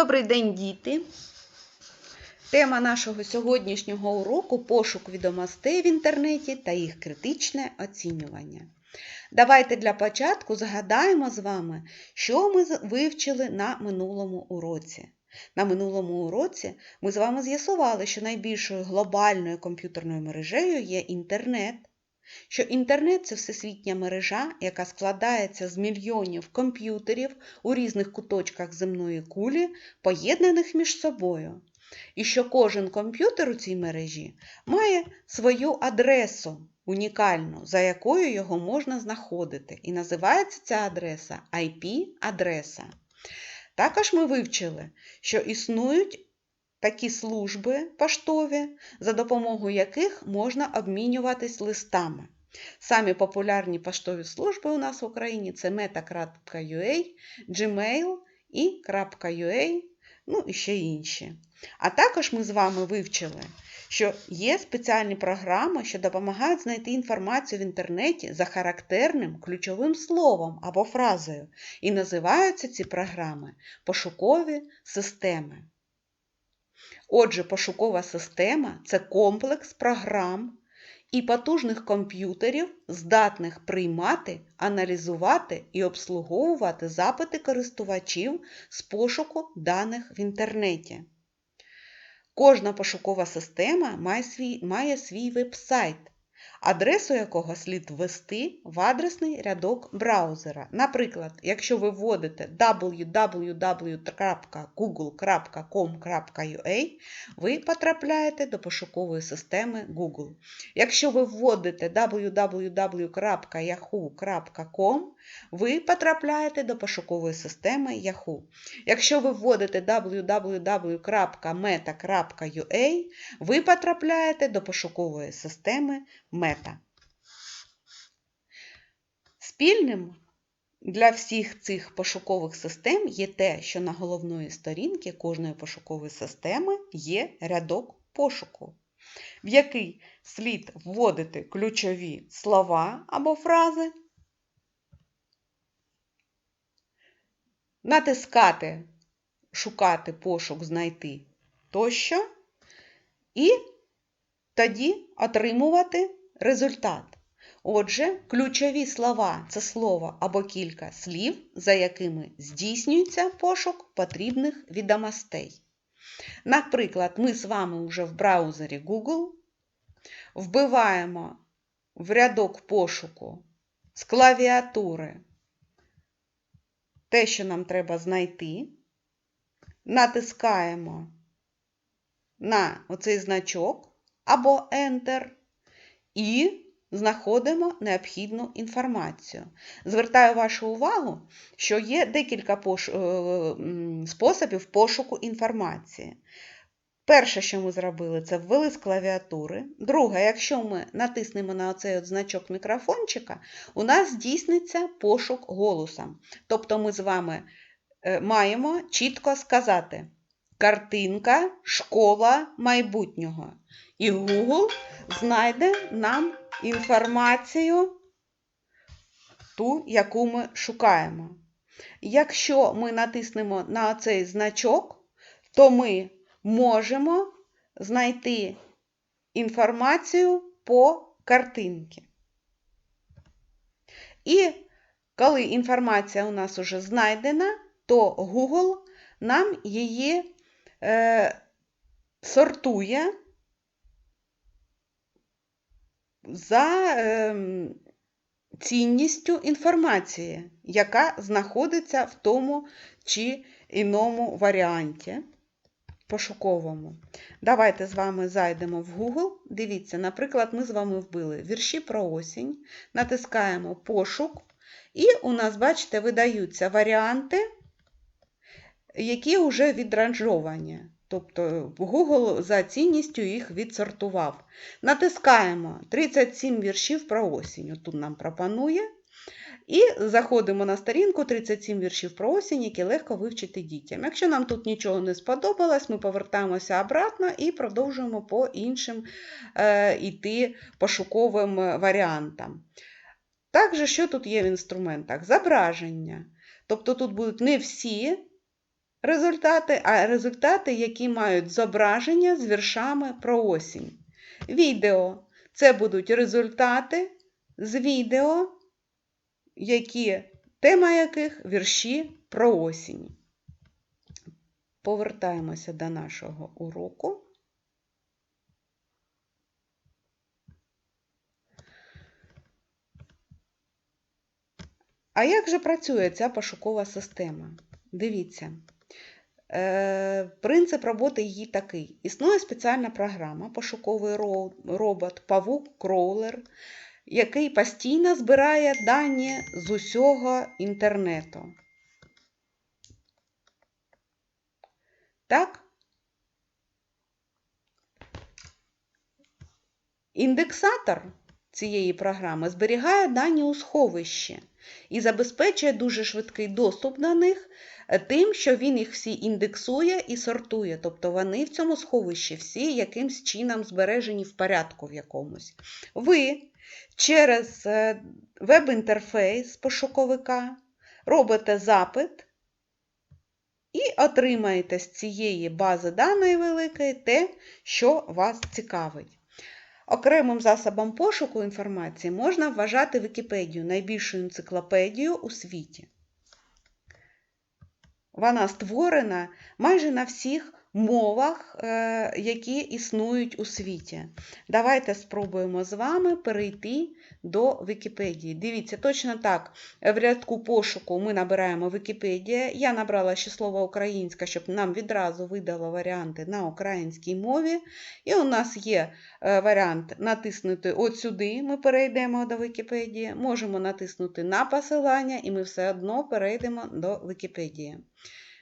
Добрий день, діти! Тема нашого сьогоднішнього уроку пошук відомостей в інтернеті та їх критичне оцінювання. Давайте для початку згадаємо з вами, що ми вивчили на минулому уроці. На минулому уроці ми з вами з'ясували, що найбільшою глобальною комп'ютерною мережею є інтернет. Що інтернет це всесвітня мережа, яка складається з мільйонів комп'ютерів у різних куточках земної кулі, поєднаних між собою. І що кожен комп'ютер у цій мережі має свою адресу унікальну, за якою його можна знаходити. І називається ця адреса IP-адреса. Також ми вивчили, що існують такі служби поштові, за допомогою яких можна обмінюватись листами. Самі популярні поштові служби у нас в Україні це meta.ua, Gmail і .ua, ну і ще інші. А також ми з вами вивчили, що є спеціальні програми, що допомагають знайти інформацію в інтернеті за характерним ключовим словом або фразою. І називаються ці програми пошукові системи. Отже, пошукова система це комплекс програм і потужних комп'ютерів, здатних приймати, аналізувати і обслуговувати запити користувачів з пошуку даних в інтернеті. Кожна пошукова система має свій, має свій веб-сайт, адресу якого слід ввести в адресний рядок браузера. Наприклад, якщо ви вводите www.google.com.ua, ви потрапляєте до пошукової системи Google. Якщо ви вводите www.yahoo.com, ви потрапляєте до пошукової системи Yahoo. Якщо ви вводите www.meta.ua, ви потрапляєте до пошукової системи Meta. Спільним для всіх цих пошукових систем є те, що на головної сторінки кожної пошукової системи є рядок пошуку, в який слід вводити ключові слова або фрази, натискати Шукати пошук, знайти тощо, і тоді отримувати результат. Отже, ключові слова це слово або кілька слів, за якими здійснюється пошук потрібних відомостей. Наприклад, ми з вами вже в браузері Google вбиваємо в рядок пошуку з клавіатури те, що нам треба знайти, натискаємо на оцей значок або Enter і знаходимо необхідну інформацію. Звертаю вашу увагу, що є декілька пош... е, способів пошуку інформації. Перше, що ми зробили, це ввели з клавіатури. Друге, якщо ми натиснемо на оцей от значок мікрофончика, у нас здійсниться пошук голосом. Тобто ми з вами е, маємо чітко сказати картинка, школа майбутнього. І Google знайде нам інформацію, ту, яку ми шукаємо. Якщо ми натиснемо на цей значок, то ми можемо знайти інформацію по картинці. І коли інформація у нас вже знайдена, то Google нам її е, сортує за е, цінністю інформації, яка знаходиться в тому чи іному варіанті пошуковому. Давайте з вами зайдемо в Google. Дивіться, наприклад, ми з вами вбили вірші про осінь, натискаємо пошук, і у нас, бачите, видаються варіанти, які вже відранжовані. Тобто Google за цінністю їх відсортував. Натискаємо 37 віршів про осінь. Тут нам пропонує. І заходимо на сторінку 37 віршів про осінь, які легко вивчити дітям. Якщо нам тут нічого не сподобалось, ми повертаємося обратно і продовжуємо по іншим е, іти пошуковим варіантам. Також, що тут є в інструментах? Зображення. Тобто тут будуть не всі результати, а результати, які мають зображення з віршами про осінь. Відео це будуть результати з відео, які, тема яких вірші про осінь. Повертаємося до нашого уроку. А як же працює ця пошукова система? Дивіться. Е, принцип роботи її такий. Існує спеціальна програма, пошуковий робот, павук кроулер, який постійно збирає дані з усього інтернету. Так? Індексатор цієї програми зберігає дані у сховищі і забезпечує дуже швидкий доступ до них е, тим, що він їх всі індексує і сортує. Тобто вони в цьому сховищі всі якимсь чином збережені в порядку в якомусь. Ви через е, веб-інтерфейс пошуковика робите запит. І отримаєте з цієї бази даної великої те, що вас цікавить. Окремим засобом пошуку інформації можна вважати Вікіпедію найбільшою енциклопедією у світі. Вона створена майже на всіх мовах, е, які існують у світі. Давайте спробуємо з вами перейти до Вікіпедії. Дивіться, точно так, в рядку пошуку ми набираємо Вікіпедія. Я набрала ще слово українська, щоб нам відразу видало варіанти на українській мові. І у нас є е, варіант натиснути от сюди, ми перейдемо до Вікіпедії. Можемо натиснути на посилання, і ми все одно перейдемо до Вікіпедії.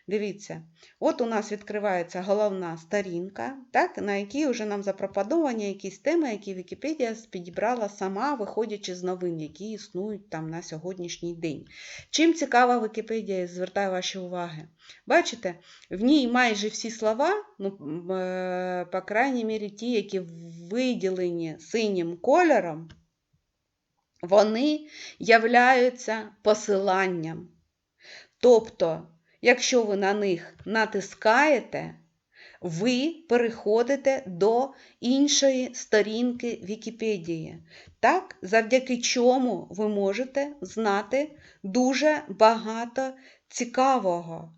Дивіться, от у нас відкривається головна сторінка, так, на якій вже нам запропоновані якісь теми, які Вікіпедія підібрала сама, виходячи з новин, які існують там на сьогоднішній день. Чим цікава Вікіпедія, звертаю ваші уваги. Бачите, в ній майже всі слова, ну, е, по крайній мірі, ті, які виділені синім кольором, вони являються посиланням. Тобто, Якщо ви на них натискаєте, ви переходите до іншої сторінки Вікіпедії. Так, завдяки чому ви можете знати дуже багато цікавого,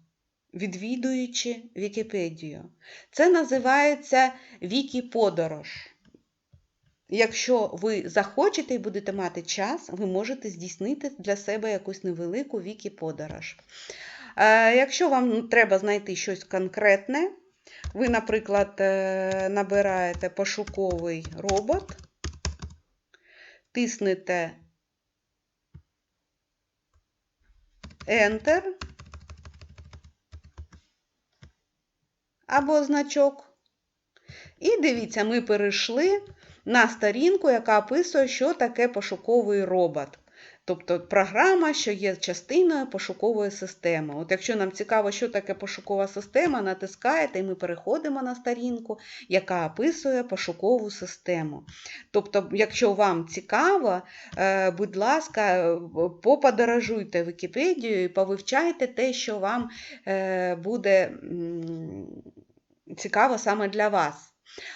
відвідуючи Вікіпедію. Це називається Вікіподорож. Якщо ви захочете і будете мати час, ви можете здійснити для себе якусь невелику Вікіподорож. Е, якщо вам треба знайти щось конкретне, ви, наприклад, е, набираєте пошуковий робот, тиснете Enter або значок. І дивіться, ми перейшли на сторінку, яка описує, що таке пошуковий робот. Тобто програма, що є частиною пошукової системи. От Якщо нам цікаво, що таке пошукова система, натискаєте і ми переходимо на сторінку, яка описує пошукову систему. Тобто, якщо вам цікаво, е, будь ласка, поподорожуйте Вікіпедію і повивчайте те, що вам е, буде цікаво саме для вас.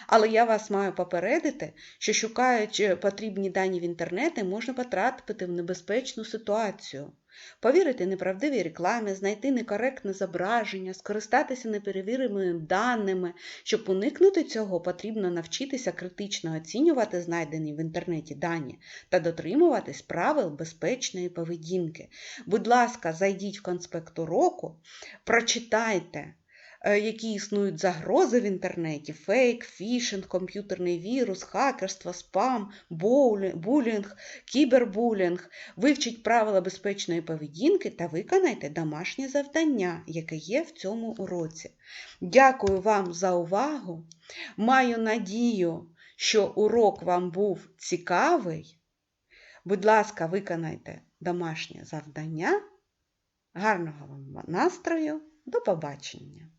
Але я вас маю попередити, що шукаючи потрібні дані в інтернеті, можна потрапити в небезпечну ситуацію. Повірити неправдивій рекламі, знайти некоректне зображення, скористатися неперевіреними даними. Щоб уникнути цього, потрібно навчитися критично оцінювати знайдені в інтернеті дані та дотримуватись правил безпечної поведінки. Будь ласка, зайдіть в конспект уроку, прочитайте. Е, які існують загрози в інтернеті: фейк, фішинг, комп'ютерний вірус, хакерство, спам, булінг, кібербулінг. Вивчіть правила безпечної поведінки та виконайте домашнє завдання, яке є в цьому уроці. Дякую вам за увагу. Маю надію, що урок вам був цікавий. Будь ласка, виконайте домашнє завдання. Гарного вам настрою! До побачення!